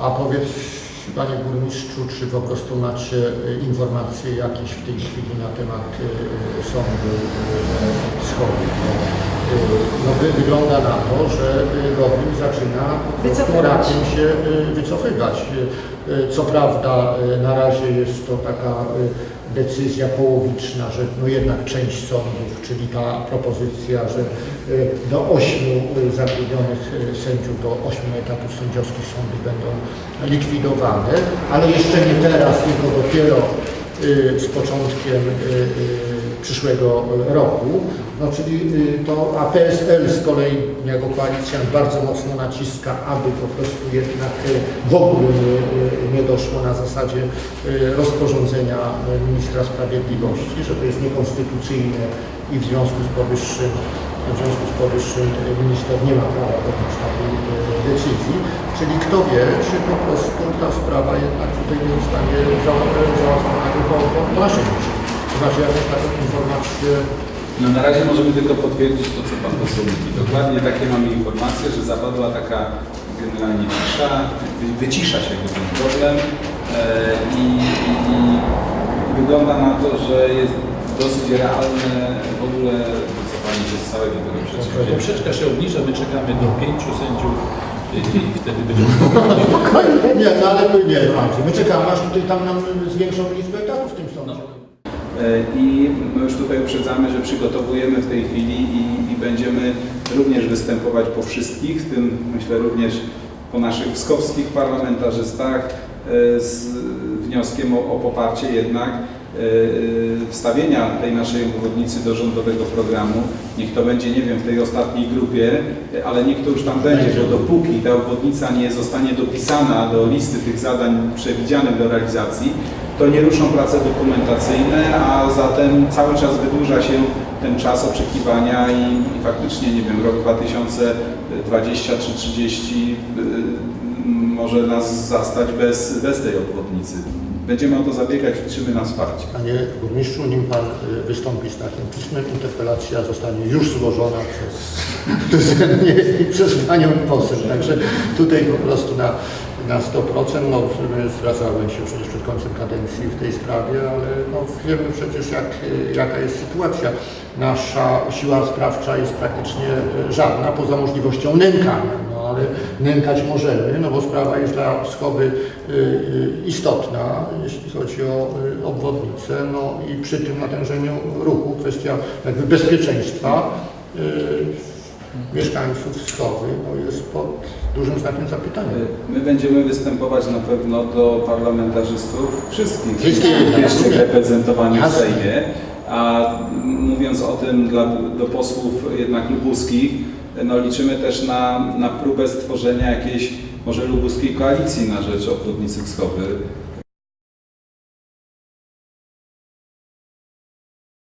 A powiedz, Panie Burmistrzu, czy po prostu macie y, informacje jakieś w tej chwili na temat y, sądu y, wschodniego? Y, No wy- wygląda na to, że y, Gowin zaczyna raptem się y, wycofywać. Co prawda na razie jest to taka decyzja połowiczna, że no jednak część sądów, czyli ta propozycja, że do ośmiu zatrudnionych sędziów, do ośmiu etatów sędziowskich sądy będą likwidowane, ale jeszcze nie teraz, tylko dopiero z początkiem przyszłego roku. No, czyli y, to, a PSL z kolei jako koalicjant bardzo mocno naciska, aby po prostu jednak y, w ogóle nie, y, nie doszło na zasadzie rozporządzenia ministra sprawiedliwości, że to jest niekonstytucyjne i w związku z powyższym w związku z powyższym minister nie ma prawa podjąć takiej decyzji. Czyli kto wie, czy po prostu ta sprawa jednak tutaj nie zostanie za- załatwiona tylko po naszej myśli. Jakąś taką informację No na razie możemy tylko potwierdzić to, co Pan poseł mówi. Dokładnie takie mamy informacje, że zapadła taka generalnie cisza, wy- wycisza się ten problem e, i, i, i wygląda na to, że jest dosyć realne w ogóle wycofanie się z całego tego przedsięwzięcia. Poprzeczka się obniża, my czekamy do pięciu sędziów i wtedy będziemy Nie, no ale my nie, my czekamy, aż tutaj tam nam zwiększą liczbę etatów w tym sądzie. E, I już tutaj uprzedzamy, że przygotowujemy w tej chwili i, i będziemy również występować po wszystkich, w tym myślę również po naszych wskowskich parlamentarzystach e, z wnioskiem o, o poparcie jednak wstawienia tej naszej obwodnicy do rządowego programu. Niech to będzie, nie wiem, w tej ostatniej grupie, e, ale niech to już tam będzie, bo dopóki ta obwodnica nie zostanie dopisana do listy tych zadań przewidzianych do realizacji, to nie ruszą prace dokumentacyjne, a zatem cały czas wydłuża się ten czas oczekiwania i, i faktycznie, nie wiem, rok 2020 czy 30 y, może nas zastać bez, bez tej obwodnicy. Będziemy o to zabiegać, liczymy na wsparcie. Panie burmistrzu, nim pan y, wystąpi z takim pismem, interpelacja zostanie już złożona przez, przez panią poseł. Także tutaj po prostu na, na 100%, no zwracałem się przecież przed końcem kadencji w tej sprawie, ale no, wiemy przecież jak, y, jaka jest sytuacja. Nasza siła sprawcza jest praktycznie y, żadna, poza możliwością nękania. No, ale nękać możemy, no bo sprawa jest dla Wschowy y, y, istotna, jeśli chodzi o y, obwodnicę, no i przy tym natężeniu ruchu, kwestia jakby bezpieczeństwa mieszkańców Wschowy no, jest pod dużym znakiem zapytania. My będziemy występować na pewno do parlamentarzystów wszystkich, Wszystkich, reprezentowanych w. Sejmie. A mówiąc o tym dla, do posłów jednak lubuskich, no liczymy też na, na próbę stworzenia jakiejś może lubuskiej koalicji na rzecz obwodnicy Wschowy.